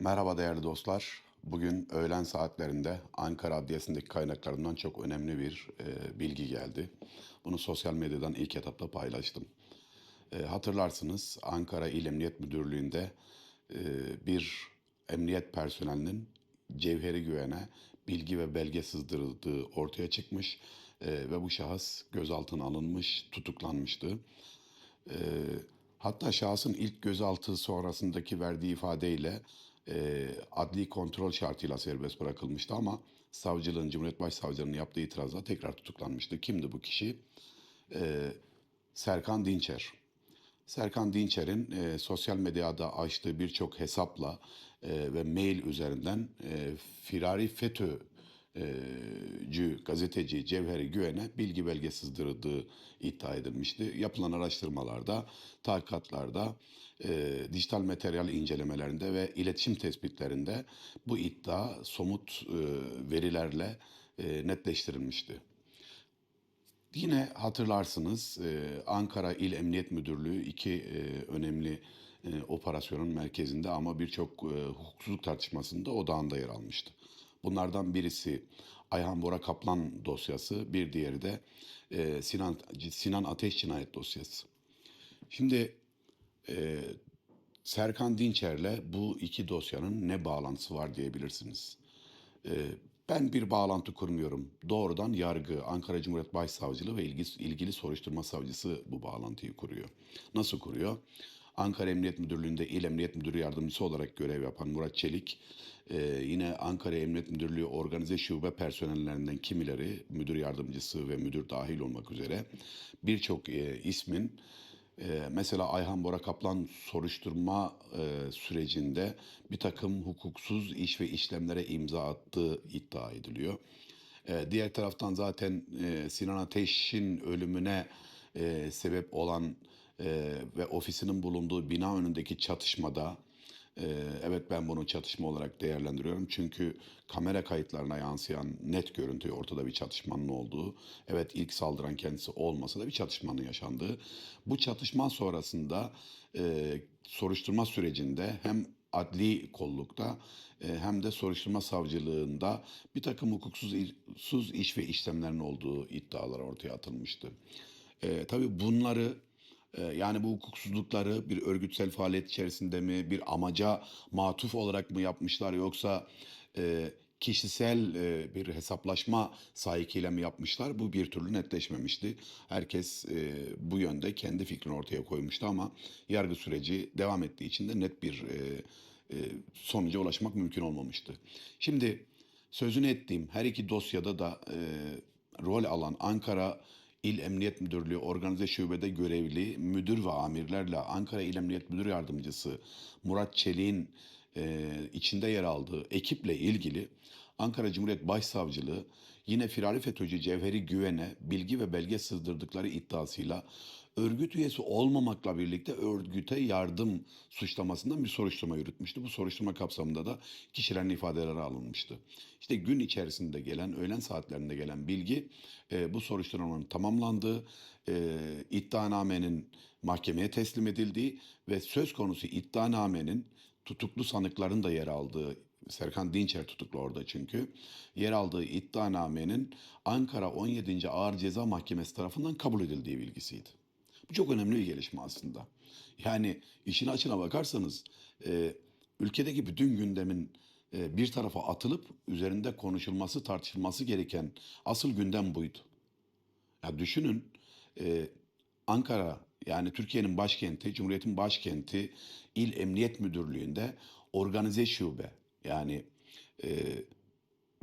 Merhaba değerli dostlar. Bugün öğlen saatlerinde Ankara Adliyesi'ndeki kaynaklarından çok önemli bir e, bilgi geldi. Bunu sosyal medyadan ilk etapta paylaştım. E, hatırlarsınız Ankara İl Emniyet Müdürlüğü'nde e, bir emniyet personelinin Cevheri Güven'e bilgi ve belge sızdırıldığı ortaya çıkmış e, ve bu şahıs gözaltına alınmış, tutuklanmıştı. E, hatta şahsın ilk gözaltı sonrasındaki verdiği ifadeyle e, adli kontrol şartıyla serbest bırakılmıştı ama savcılığın, Cumhuriyet Başsavcılığı'nın yaptığı itirazla tekrar tutuklanmıştı. Kimdi bu kişi? E, Serkan Dinçer. Serkan Dinçer'in e, sosyal medyada açtığı birçok hesapla e, ve mail üzerinden e, Firari FETÖ cü gazeteci Cevheri Güven'e bilgi belge sızdırıldığı iddia edilmişti. Yapılan araştırmalarda, tahkikatlarda, e, dijital materyal incelemelerinde ve iletişim tespitlerinde bu iddia somut e, verilerle e, netleştirilmişti. Yine hatırlarsınız e, Ankara İl Emniyet Müdürlüğü iki e, önemli e, operasyonun merkezinde ama birçok e, hukuksuzluk tartışmasında odağında yer almıştı. Bunlardan birisi Ayhan Bora Kaplan dosyası, bir diğeri de e, Sinan Sinan Ateş cinayet dosyası. Şimdi e, Serkan Dinçer'le bu iki dosyanın ne bağlantısı var diyebilirsiniz. E, ben bir bağlantı kurmuyorum. Doğrudan yargı, Ankara Cumhuriyet Başsavcılığı ve ilgili, ilgili soruşturma savcısı bu bağlantıyı kuruyor. Nasıl kuruyor? Ankara Emniyet Müdürlüğü'nde İl Emniyet Müdürü Yardımcısı olarak görev yapan Murat Çelik, e, yine Ankara Emniyet Müdürlüğü Organize Şube personellerinden kimileri, müdür yardımcısı ve müdür dahil olmak üzere birçok e, ismin e, mesela Ayhan Bora Kaplan soruşturma e, sürecinde bir takım hukuksuz iş ve işlemlere imza attığı iddia ediliyor. E, diğer taraftan zaten e, Sinan Ateş'in ölümüne e, sebep olan e, ve ofisinin bulunduğu bina önündeki çatışmada e, evet ben bunu çatışma olarak değerlendiriyorum. Çünkü kamera kayıtlarına yansıyan net görüntü ortada bir çatışmanın olduğu. Evet ilk saldıran kendisi olmasa da bir çatışmanın yaşandığı. Bu çatışma sonrasında e, soruşturma sürecinde hem adli kollukta e, hem de soruşturma savcılığında bir takım hukuksuz iş ve işlemlerin olduğu iddialar ortaya atılmıştı. E, tabii bunları yani bu hukuksuzlukları bir örgütsel faaliyet içerisinde mi, bir amaca matuf olarak mı yapmışlar yoksa e, kişisel e, bir hesaplaşma sahikiyle mi yapmışlar? Bu bir türlü netleşmemişti. Herkes e, bu yönde kendi fikrini ortaya koymuştu ama yargı süreci devam ettiği için de net bir sonuca ulaşmak mümkün olmamıştı. Şimdi sözünü ettiğim her iki dosyada da rol alan Ankara İl Emniyet Müdürlüğü Organize Şube'de görevli müdür ve amirlerle Ankara İl Emniyet Müdür Yardımcısı Murat Çelik'in e, içinde yer aldığı ekiple ilgili Ankara Cumhuriyet Başsavcılığı yine firari FETÖ'cü Cevheri Güven'e bilgi ve belge sızdırdıkları iddiasıyla örgüt üyesi olmamakla birlikte örgüte yardım suçlamasından bir soruşturma yürütmüştü. Bu soruşturma kapsamında da kişilerin ifadeleri alınmıştı. İşte gün içerisinde gelen, öğlen saatlerinde gelen bilgi e, bu soruşturmanın tamamlandığı, e, iddianamenin mahkemeye teslim edildiği ve söz konusu iddianamenin tutuklu sanıkların da yer aldığı Serkan Dinçer tutuklu orada çünkü. Yer aldığı iddianamenin Ankara 17. Ağır Ceza Mahkemesi tarafından kabul edildiği bilgisiydi. Bu çok önemli bir gelişme aslında. Yani işin açına bakarsanız e, ülkedeki bütün gündemin e, bir tarafa atılıp üzerinde konuşulması, tartışılması gereken asıl gündem buydu. Ya düşünün e, Ankara yani Türkiye'nin başkenti, Cumhuriyet'in başkenti İl Emniyet Müdürlüğü'nde organize şube yani e,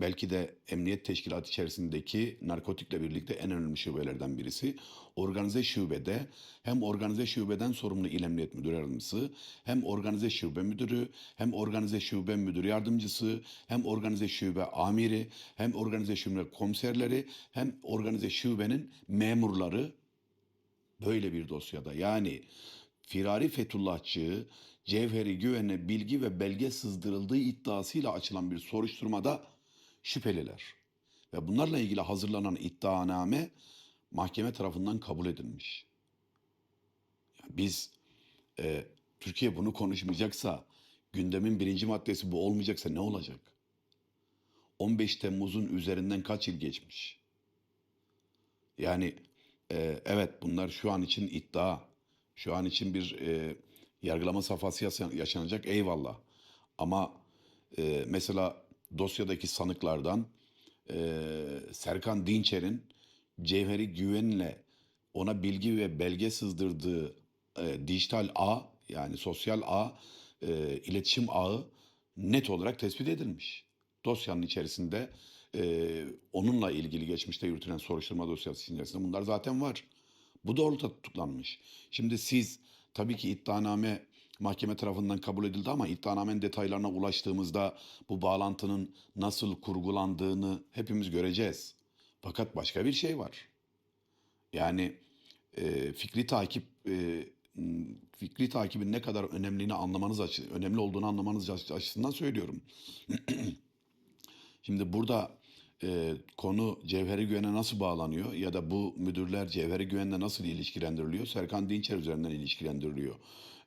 belki de emniyet teşkilatı içerisindeki narkotikle birlikte en önemli şubelerden birisi. Organize şubede hem organize şubeden sorumlu il emniyet müdür yardımcısı, hem organize şube müdürü, hem organize şube müdür yardımcısı, hem organize şube amiri, hem organize şube komiserleri, hem organize şubenin memurları böyle bir dosyada yani Firari Fethullahçı Cevheri Güven'e bilgi ve belge sızdırıldığı iddiasıyla açılan bir soruşturmada şüpheliler. Ve bunlarla ilgili hazırlanan iddianame mahkeme tarafından kabul edilmiş. Biz e, Türkiye bunu konuşmayacaksa, gündemin birinci maddesi bu olmayacaksa ne olacak? 15 Temmuz'un üzerinden kaç yıl geçmiş? Yani e, evet bunlar şu an için iddia, şu an için bir e, yargılama safhası yaşan- yaşanacak eyvallah. Ama e, mesela dosyadaki sanıklardan e, Serkan Dinçer'in Cevheri Güven'le ona bilgi ve belge sızdırdığı e, dijital ağ yani sosyal ağ, e, iletişim ağı net olarak tespit edilmiş. Dosyanın içerisinde e, onunla ilgili geçmişte yürütülen soruşturma dosyası içerisinde bunlar zaten var. Bu doğrultuda tutuklanmış. Şimdi siz tabii ki iddianame mahkeme tarafından kabul edildi ama iddianamenin detaylarına ulaştığımızda bu bağlantının nasıl kurgulandığını hepimiz göreceğiz. Fakat başka bir şey var. Yani e, fikri takip e, fikri takibin ne kadar önemliliğini anlamanız açı, önemli olduğunu anlamanız açı- açısından söylüyorum. Şimdi burada e, konu Cevheri Güven'e nasıl bağlanıyor ya da bu müdürler Cevheri Güven'le nasıl ilişkilendiriliyor? Serkan Dinçer üzerinden ilişkilendiriliyor.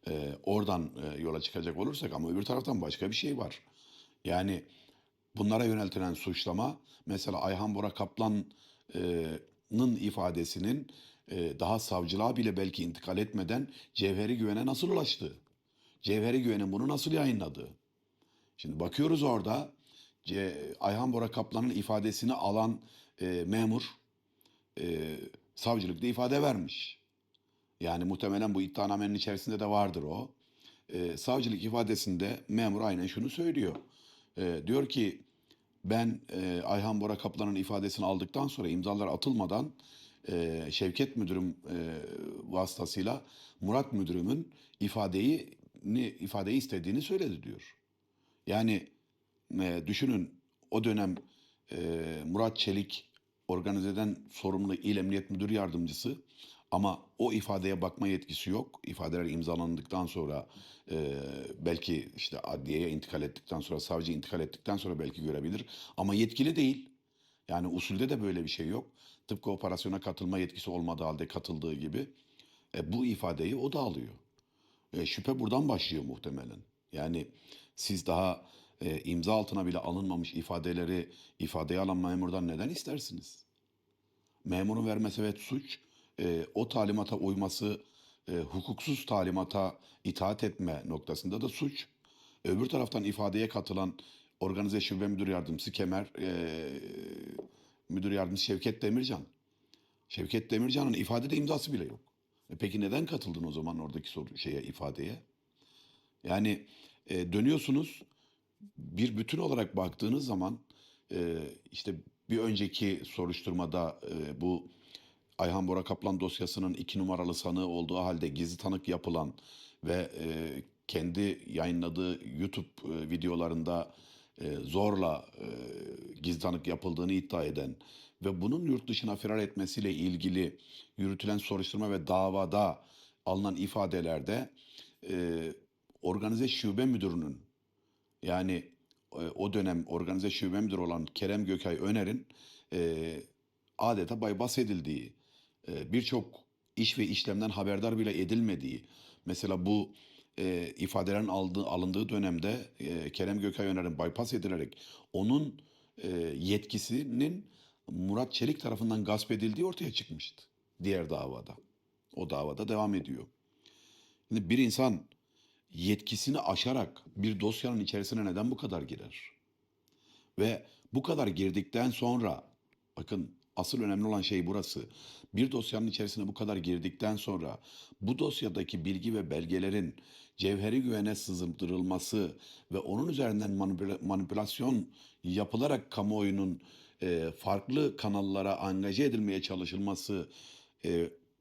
E, oradan e, yola çıkacak olursak ama öbür taraftan başka bir şey var. Yani bunlara yöneltilen suçlama mesela Ayhan Bora Kaplan'ın ifadesinin e, daha savcılığa bile belki intikal etmeden Cevheri Güven'e nasıl ulaştı? Cevheri Güven'in bunu nasıl yayınladı? Şimdi bakıyoruz orada Ayhan Bora Kaplan'ın ifadesini alan e, memur e, savcılıkta ifade vermiş. Yani muhtemelen bu iddianamenin içerisinde de vardır o. E, savcılık ifadesinde memur aynen şunu söylüyor. E, diyor ki ben e, Ayhan Bora Kaplan'ın ifadesini aldıktan sonra imzalar atılmadan e, Şevket müdürüm e, vasıtasıyla Murat müdürümün ifadeyi ifadeyi istediğini söyledi diyor. Yani e, düşünün o dönem e, Murat Çelik organizeden sorumlu İl Emniyet Müdür Yardımcısı ama o ifadeye bakma yetkisi yok. İfadeler imzalandıktan sonra e, belki işte adliyeye intikal ettikten sonra savcı intikal ettikten sonra belki görebilir ama yetkili değil. Yani usulde de böyle bir şey yok. Tıpkı operasyona katılma yetkisi olmadığı halde katıldığı gibi e, bu ifadeyi o da alıyor. E, şüphe buradan başlıyor muhtemelen. Yani siz daha e, imza altına bile alınmamış ifadeleri ifadeye alan memurdan neden istersiniz? Memurun vermesi evet suç, e, o talimata uyması, e, hukuksuz talimata itaat etme noktasında da suç. Öbür taraftan ifadeye katılan organize şube müdür yardımcısı Kemer, e, müdür yardımcısı Şevket Demircan. Şevket Demircan'ın ifadede imzası bile yok. E peki neden katıldın o zaman oradaki soru şeye ifadeye? Yani e, dönüyorsunuz bir bütün olarak baktığınız zaman e, işte bir önceki soruşturmada e, bu Ayhan Bora Kaplan dosyasının iki numaralı sanığı olduğu halde gizli tanık yapılan ve e, kendi yayınladığı YouTube e, videolarında e, zorla e, gizli tanık yapıldığını iddia eden ve bunun yurt dışına firar etmesiyle ilgili yürütülen soruşturma ve davada alınan ifadelerde e, organize şube müdürünün yani e, o dönem organize şube müdürü olan Kerem Gökay Öner'in e, adeta baybas edildiği, e, birçok iş ve işlemden haberdar bile edilmediği, mesela bu e, ifadelerin aldığı, alındığı dönemde e, Kerem Gökay Öner'in bypass edilerek onun e, yetkisinin Murat Çelik tarafından gasp edildiği ortaya çıkmıştı diğer davada. O davada devam ediyor. Şimdi bir insan yetkisini aşarak bir dosyanın içerisine neden bu kadar girer? Ve bu kadar girdikten sonra bakın asıl önemli olan şey burası. Bir dosyanın içerisine bu kadar girdikten sonra bu dosyadaki bilgi ve belgelerin cevheri güvene sızındırılması ve onun üzerinden manipüla- manipülasyon yapılarak kamuoyunun farklı kanallara angaje edilmeye çalışılması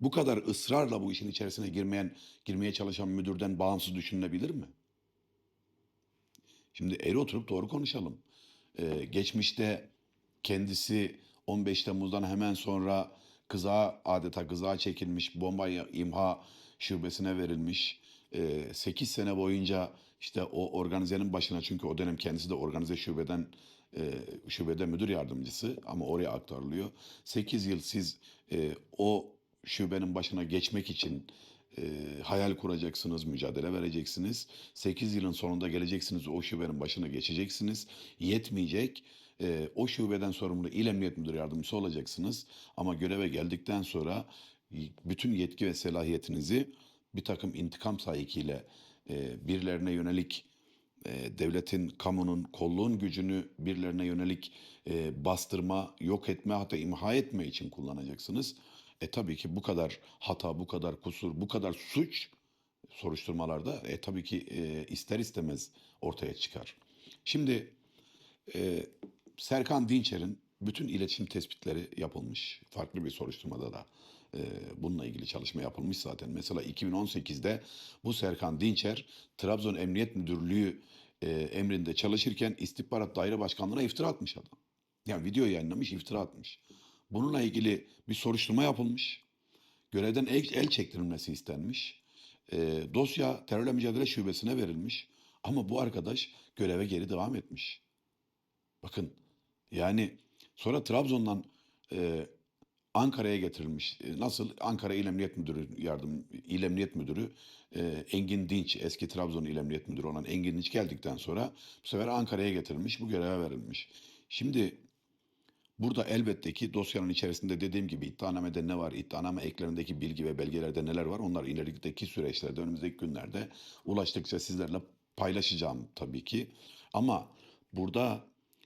bu kadar ısrarla bu işin içerisine girmeyen girmeye çalışan müdürden bağımsız düşünülebilir mi? Şimdi eğri oturup doğru konuşalım. Ee, geçmişte kendisi 15 Temmuz'dan hemen sonra kıza adeta kıza çekilmiş bomba imha şubesine verilmiş. 8 sene boyunca işte o organizenin başına çünkü o dönem kendisi de organize şubeden e, şubede müdür yardımcısı ama oraya aktarılıyor. 8 yıl siz e, o şubenin başına geçmek için e, hayal kuracaksınız, mücadele vereceksiniz. 8 yılın sonunda geleceksiniz, o şubenin başına geçeceksiniz. Yetmeyecek. e, o şubeden sorumlu il emniyet müdür yardımcısı olacaksınız. Ama göreve geldikten sonra bütün yetki ve selahiyetinizi bir takım intikam sahikiyle e, birilerine yönelik e, devletin, kamunun, kolluğun gücünü birilerine yönelik e, bastırma, yok etme hatta imha etme için kullanacaksınız. E tabii ki bu kadar hata, bu kadar kusur, bu kadar suç soruşturmalarda e tabii ki e, ister istemez ortaya çıkar. Şimdi e, Serkan Dinçer'in bütün iletişim tespitleri yapılmış. Farklı bir soruşturmada da e, bununla ilgili çalışma yapılmış zaten. Mesela 2018'de bu Serkan Dinçer Trabzon Emniyet Müdürlüğü e, emrinde çalışırken istihbarat daire başkanlığına iftira atmış adam. Yani video yayınlamış, iftira atmış. Bununla ilgili bir soruşturma yapılmış. Görevden el, el çektirilmesi istenmiş. E, dosya terörle mücadele şubesine verilmiş. Ama bu arkadaş göreve geri devam etmiş. Bakın yani sonra Trabzon'dan e, Ankara'ya getirilmiş. E, nasıl? Ankara İl Emniyet Müdürü yardım İl Emniyet Müdürü e, Engin Dinç eski Trabzon İl Emniyet Müdürü olan Engin Dinç geldikten sonra bu sefer Ankara'ya getirilmiş. Bu göreve verilmiş. Şimdi Burada elbette ki dosyanın içerisinde dediğim gibi iddianamede ne var, iddianame eklerindeki bilgi ve belgelerde neler var onlar ilerikteki süreçlerde, önümüzdeki günlerde ulaştıkça sizlerle paylaşacağım tabii ki. Ama burada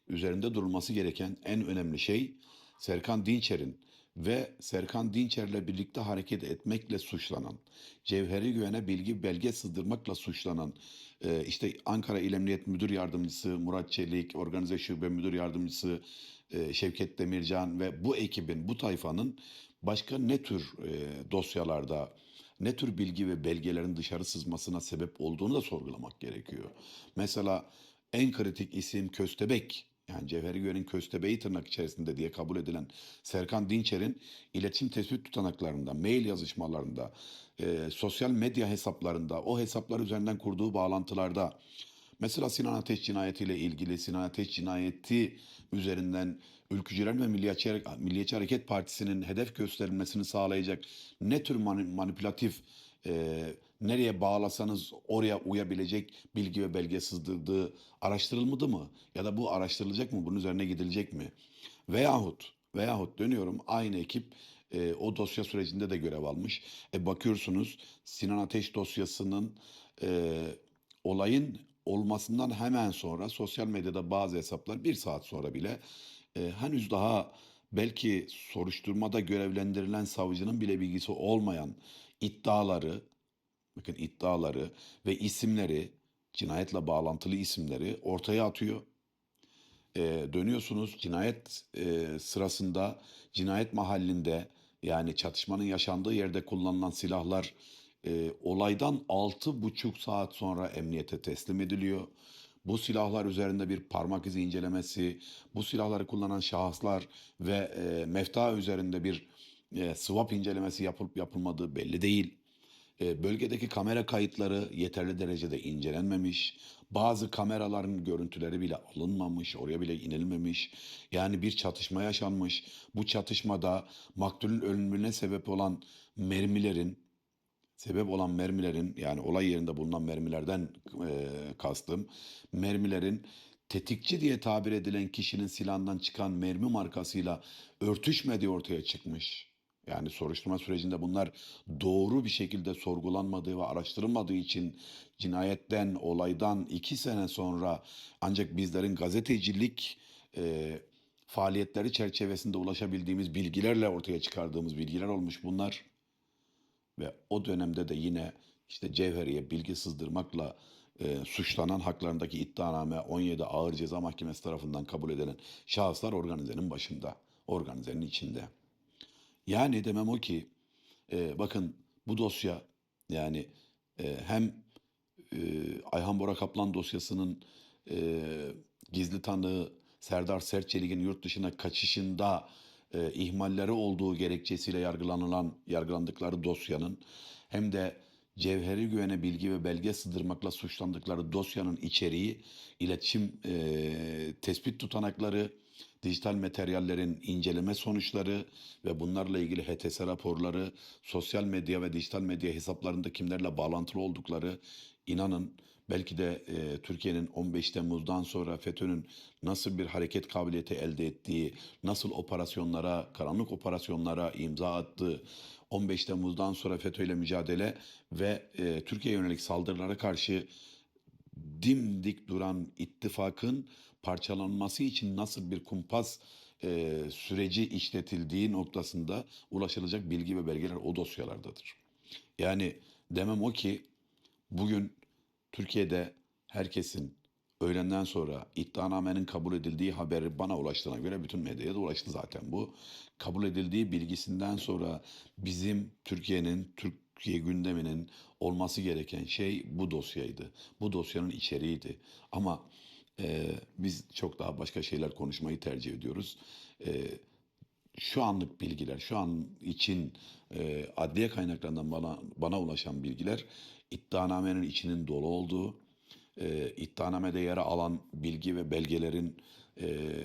üzerinde durulması gereken en önemli şey Serkan Dinçer'in ve Serkan Dinçer'le birlikte hareket etmekle suçlanan, Cevheri Güven'e bilgi belge sızdırmakla suçlanan, e, işte Ankara İl Emniyet Müdür Yardımcısı Murat Çelik, Organize Şube Müdür Yardımcısı e, Şevket Demircan ve bu ekibin, bu tayfanın başka ne tür e, dosyalarda, ne tür bilgi ve belgelerin dışarı sızmasına sebep olduğunu da sorgulamak gerekiyor. Mesela en kritik isim Köstebek. Yani Cevheri Güven'in köstebeği tırnak içerisinde diye kabul edilen Serkan Dinçer'in iletişim tespit tutanaklarında, mail yazışmalarında, e, sosyal medya hesaplarında, o hesaplar üzerinden kurduğu bağlantılarda, mesela Sinan Ateş cinayetiyle ilgili Sinan Ateş cinayeti üzerinden Ülkücüler ve Milliyetçi, Milliyetçi Hareket Partisi'nin hedef gösterilmesini sağlayacak ne tür mani- manipülatif e, nereye bağlasanız oraya uyabilecek bilgi ve belge sızdırdığı araştırılmadı mı? Ya da bu araştırılacak mı? Bunun üzerine gidilecek mi? Veyahut, veyahut dönüyorum aynı ekip e, o dosya sürecinde de görev almış. E, bakıyorsunuz Sinan Ateş dosyasının e, olayın olmasından hemen sonra sosyal medyada bazı hesaplar bir saat sonra bile e, henüz daha belki soruşturmada görevlendirilen savcının bile bilgisi olmayan iddiaları bakın iddiaları ve isimleri cinayetle bağlantılı isimleri ortaya atıyor. E, dönüyorsunuz cinayet e, sırasında cinayet mahallinde yani çatışmanın yaşandığı yerde kullanılan silahlar e, olaydan altı buçuk saat sonra emniyete teslim ediliyor. Bu silahlar üzerinde bir parmak izi incelemesi, bu silahları kullanan şahıslar ve e, mefta üzerinde bir e, swap incelemesi yapılıp yapılmadığı belli değil. E, bölgedeki kamera kayıtları yeterli derecede incelenmemiş. Bazı kameraların görüntüleri bile alınmamış, oraya bile inilmemiş. Yani bir çatışma yaşanmış. Bu çatışmada maktulün ölümüne sebep olan mermilerin sebep olan mermilerin yani olay yerinde bulunan mermilerden e, kastım mermilerin tetikçi diye tabir edilen kişinin silahından çıkan mermi markasıyla örtüşmediği ortaya çıkmış. Yani soruşturma sürecinde bunlar doğru bir şekilde sorgulanmadığı ve araştırılmadığı için cinayetten, olaydan iki sene sonra ancak bizlerin gazetecilik e, faaliyetleri çerçevesinde ulaşabildiğimiz bilgilerle ortaya çıkardığımız bilgiler olmuş bunlar. Ve o dönemde de yine işte Cevheri'ye bilgi sızdırmakla e, suçlanan haklarındaki iddianame 17 Ağır Ceza Mahkemesi tarafından kabul edilen şahıslar organizenin başında, organizenin içinde. Yani demem o ki e, bakın bu dosya yani e, hem e, Ayhan Bora Kaplan dosyasının e, gizli tanığı Serdar Sertçelik'in yurt dışına kaçışında e, ihmalleri olduğu gerekçesiyle yargılanılan yargılandıkları dosyanın hem de cevheri güvene bilgi ve belge sığdırmakla suçlandıkları dosyanın içeriği, iletişim eee, tespit tutanakları, dijital materyallerin inceleme sonuçları ve bunlarla ilgili HTS raporları, sosyal medya ve dijital medya hesaplarında kimlerle bağlantılı oldukları, inanın belki de eee, Türkiye'nin 15 Temmuz'dan sonra FETÖ'nün nasıl bir hareket kabiliyeti elde ettiği, nasıl operasyonlara, karanlık operasyonlara imza attığı, 15 Temmuz'dan sonra FETÖ ile mücadele ve eee, Türkiye'ye yönelik saldırılara karşı dimdik duran ittifakın parçalanması için nasıl bir kumpas eee, süreci işletildiği noktasında ulaşılacak bilgi ve belgeler o dosyalardadır. Yani demem o ki bugün Türkiye'de herkesin öğlenden sonra iddianamenin kabul edildiği haberi bana ulaştığına göre bütün medyaya da ulaştı zaten bu. Kabul edildiği bilgisinden sonra bizim Türkiye'nin, Türkiye gündeminin olması gereken şey bu dosyaydı. Bu dosyanın içeriğiydi. Ama eee, biz çok daha başka şeyler konuşmayı tercih ediyoruz. Eee şu anlık bilgiler, şu an için e, adliye kaynaklarından bana bana ulaşan bilgiler iddianamenin içinin dolu olduğu, e, iddianamede yer alan bilgi ve belgelerin e,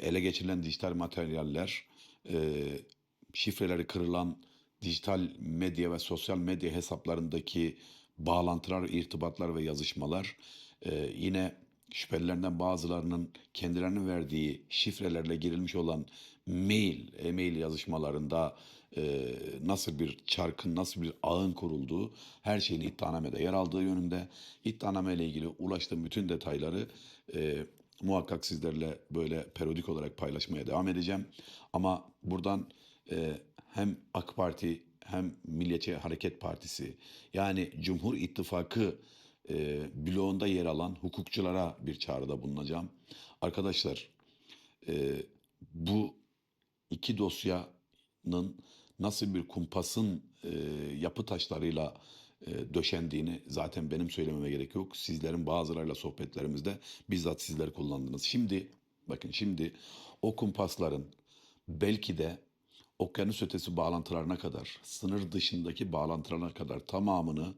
ele geçirilen dijital materyaller, e, şifreleri kırılan dijital medya ve sosyal medya hesaplarındaki bağlantılar, irtibatlar ve yazışmalar, e, yine şüphelilerden bazılarının kendilerinin verdiği şifrelerle girilmiş olan mail, e-mail yazışmalarında e, nasıl bir çarkın, nasıl bir ağın kurulduğu her şeyin iddianamede yer aldığı yönünde. İddianame ile ilgili ulaştığım bütün detayları e, muhakkak sizlerle böyle periyodik olarak paylaşmaya devam edeceğim. Ama buradan e, hem AK Parti hem Milliyetçi Hareket Partisi yani Cumhur İttifakı e, bloğunda yer alan hukukçulara bir çağrıda bulunacağım. Arkadaşlar e, bu iki dosyanın nasıl bir kumpasın e, yapı taşlarıyla e, döşendiğini zaten benim söylememe gerek yok. Sizlerin bazılarıyla sohbetlerimizde bizzat sizler kullandınız. Şimdi bakın şimdi o kumpasların belki de okyanus ötesi bağlantılarına kadar, sınır dışındaki bağlantılarına kadar tamamını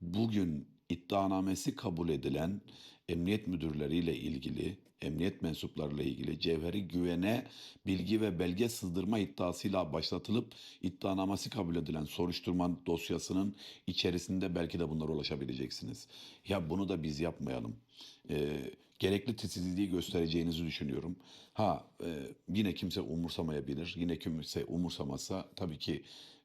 bugün iddianamesi kabul edilen emniyet müdürleriyle ilgili, emniyet mensuplarıyla ilgili cevheri güvene bilgi ve belge sızdırma iddiasıyla başlatılıp iddianamesi kabul edilen soruşturma dosyasının içerisinde belki de bunlara ulaşabileceksiniz. Ya bunu da biz yapmayalım. Ee, gerekli titizliği göstereceğinizi düşünüyorum. Ha e, yine kimse umursamayabilir. Yine kimse umursamazsa tabii ki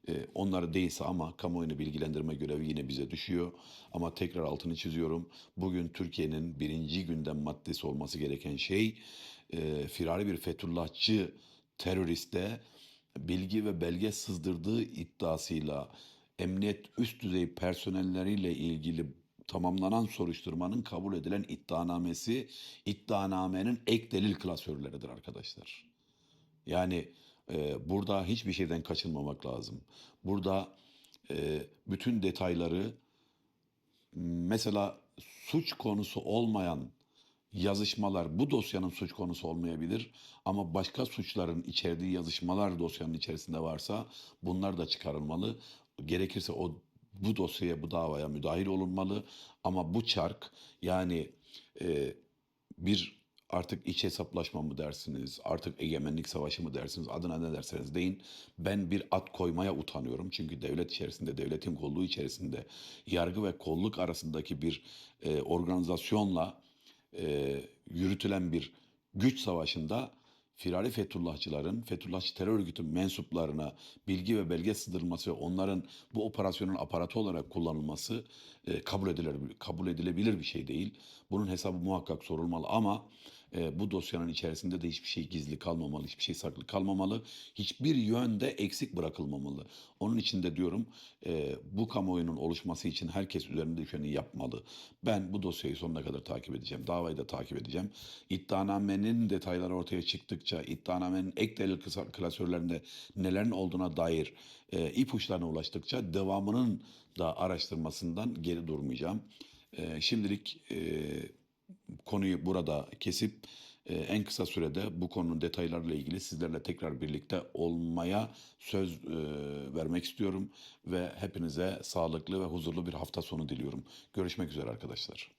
e, onları değilse ama kamuoyunu bilgilendirme görevi yine bize düşüyor. Ama tekrar altını çiziyorum. Bugün Türkiye'nin birinci gündem maddesi olması gereken şey e, firari bir Fethullahçı teröriste bilgi ve belge sızdırdığı iddiasıyla emniyet üst düzey personelleriyle ilgili tamamlanan soruşturmanın kabul edilen iddianamesi iddianamenin ek delil klasörleridir arkadaşlar. Yani e, burada hiçbir şeyden kaçınmamak lazım. Burada e, bütün detayları mesela suç konusu olmayan yazışmalar bu dosyanın suç konusu olmayabilir ama başka suçların içerdiği yazışmalar dosyanın içerisinde varsa bunlar da çıkarılmalı. Gerekirse o bu dosyaya, bu davaya müdahil olunmalı ama bu çark yani e, bir artık iç hesaplaşma mı dersiniz, artık egemenlik savaşı mı dersiniz, adına ne derseniz deyin. Ben bir at koymaya utanıyorum. Çünkü devlet içerisinde, devletin kolluğu içerisinde yargı ve kolluk arasındaki bir e, organizasyonla e, yürütülen bir güç savaşında firari Fethullahçıların, Fethullahçı terör örgütü mensuplarına bilgi ve belge sığdırılması ve onların bu operasyonun aparatı olarak kullanılması e, kabul edilir kabul edilebilir bir şey değil. Bunun hesabı muhakkak sorulmalı ama e, bu dosyanın içerisinde de hiçbir şey gizli kalmamalı, hiçbir şey saklı kalmamalı, hiçbir yönde eksik bırakılmamalı. Onun için de diyorum e, bu kamuoyunun oluşması için herkes üzerinde düşeni yapmalı. Ben bu dosyayı sonuna kadar takip edeceğim, davayı da takip edeceğim. İddianamenin detayları ortaya çıktıkça, iddianamenin ek delil klasörlerinde nelerin olduğuna dair e, ipuçlarına ulaştıkça devamının da araştırmasından geri durmayacağım. E, şimdilik e, konuyu burada kesip e, en kısa sürede bu konunun detaylarıyla ilgili sizlerle tekrar birlikte olmaya söz e, vermek istiyorum ve hepinize sağlıklı ve huzurlu bir hafta sonu diliyorum. Görüşmek üzere arkadaşlar.